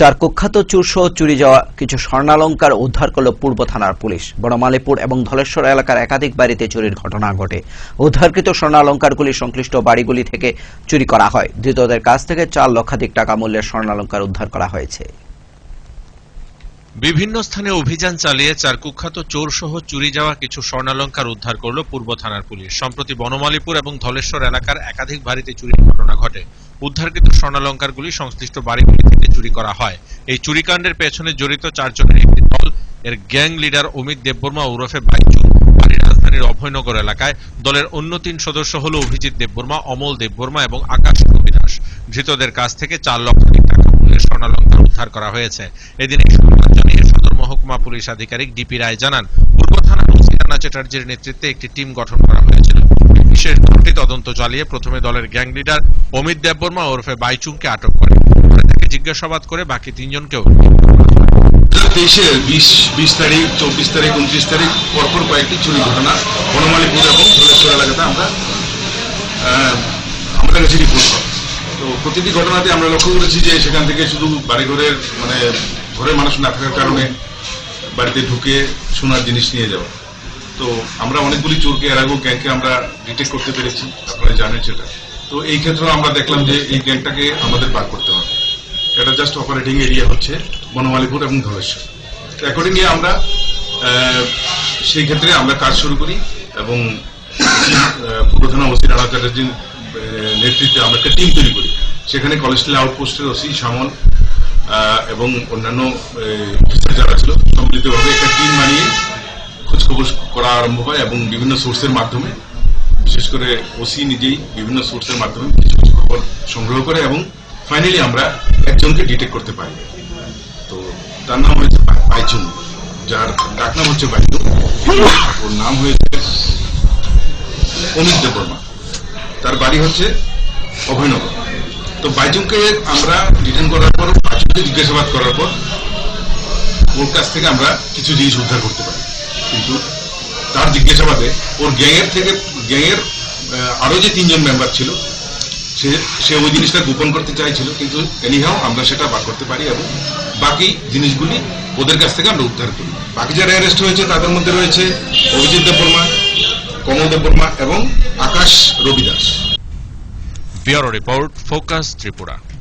চার কুখ্যাত চুরসহ চুরি যাওয়া কিছু স্বর্ণালঙ্কার উদ্ধার করল পূর্ব থানার পুলিশ। বড়মালিপুর এবং ধলেশ্বর এলাকার একাধিক বাড়িতে চুরির ঘটনা ঘটে। উদ্ধারকৃত স্বর্ণালঙ্কারগুলি সংশ্লিষ্ট বাড়িগুলি থেকে চুরি করা হয়। ধৃতদের কাছ থেকে চার লক্ষাধিক টাকা মূল্যের স্বর্ণালঙ্কার উদ্ধার করা হয়েছে। বিভিন্ন স্থানে অভিযান চালিয়ে চার কুখ্যাত চোর সহ চুরি যাওয়া কিছু স্বর্ণালঙ্কার উদ্ধার করল পূর্ব থানার পুলিশ। সম্প্রতি বনমালীপুর এবং ধলেশ্বর এলাকার একাধিক বাড়িতে চুরির ঘটনা ঘটে। উদ্ধারকৃত স্বর্ণালঙ্কারগুলি সংশ্লিষ্ট বাড়িগুলি থেকে চুরি করা হয়। এই চুরিকাণ্ডের পেছনে জড়িত চারজনের একটি দল, এর গ্যাং লিডার অমিত দেববর্মা ওরফে বাইচু বাড়ি রাজধানীর অভয়নগর এলাকায়। দলের অন্য তিন সদস্য হল অভিজিৎ দেববর্মা, অমল দেববর্মা এবং আকাশ রবি দাস ধৃতদের কাছ থেকে চার লক্ষাধিক টাকা মূল্যের স্বর্ণালঙ্কার উদ্ধার করা হয়েছে। এদিন এই মহকুমা পুলিশ আধিকারিক ডিপি রায় জানান, পূর্ব থানার ওসি রানা চ্যাটার্জির নেতৃত্বে একটি টিম গঠন করা হয়েছিল। বিশেষ দলটি তদন্ত চালিয়ে প্রথমে দলের গ্যাং লিডার অমিত দেববর্মা ওরফে বাইচুংকে আটক করে। তাকে জিজ্ঞাসাবাদ করে বাকি তিনজনকেও তেইশের বিশ বিশ তারিখ, চব্বিশ তারিখ, উনত্রিশ তারিখ পরপর কয়েকটি চুরি ঘটনা এবং ধলেশ্বর এলাকাতে আমরা আমাদের কাছে রিপোর্ট হয় তো প্রতিটি ঘটনাতে আমরা লক্ষ্য করেছি যে সেখান থেকে শুধু বাড়িঘরের মানে ঘরের মানুষ না থাকার কারণে বাড়িতে ঢুকে সোনার জিনিস নিয়ে যাওয়া। তো আমরা অনেকগুলি চোরকে এর আগেও গ্যাংকে আমরা ডিটেক্ট করতে পেরেছি আপনারা জানেন সেটা। তো এই ক্ষেত্রে আমরা দেখলাম যে এই গ্যাংটাকে আমাদের বার করতে হবে। এটা জাস্ট অপারেটিং এরিয়া হচ্ছে বনমালীপুর এবং ধলেশ্বর। অ্যাকর্ডিংলি আমরা সেই ক্ষেত্রে আমরা কাজ শুরু করি এবং পূর্ব থানা ওসি রানা চ্যাটার্জির নেতৃত্বে আমরা একটা টিম তৈরি করি। সেখানে কলেজটিল আউটপোস্টের ওসি আহ, এবং অন্যান্য যারা ছিল সম্মিলিতভাবে একটা টিম বানিয়ে খোঁজখবর করা আরম্ভ হয় এবং বিভিন্ন সোর্সের মাধ্যমে, বিশেষ করে ওসি নিজেই বিভিন্ন সোর্সের মাধ্যমে কিছু কিছু খবর সংগ্রহ করে এবং ফাইনালি আমরা একজনকে ডিটেক্ট করতে পারি। তো তার নাম হয়েছে বাই- বাইচুং যার ডাক নাম হচ্ছে বাইচুং ওর নাম হয়েছে অমিত দেববর্মা। তার বাড়ি হচ্ছে অভয়নগর। তো বাইচুংকে আমরা ডিটেন করার পর বাইচুংকে জিজ্ঞাসাবাদ করার পর, ওর কাছ থেকে আমরা কিছু জিনিস উদ্ধার করতে পারি। কিন্তু তার জিজ্ঞাসাবাদে ওর গ্যাংয়ের থেকে গ্যাংয়ের আহ, আরও যে তিনজন মেম্বার ছিল সে সে ওই জিনিসটা গোপন করতে চাইছিল কিন্তু এনিহাও আমরা সেটা বার করতে পারি এবং বাকি জিনিসগুলি ওদের কাছ থেকে আমরা উদ্ধার করি। বাকি যারা অ্যারেস্ট হয়েছে তাদের মধ্যে রয়েছে অভিজিৎ দেববর্মা কমল দেববর্মা এবং Akash Rabidas. Bureau report focus Tripura.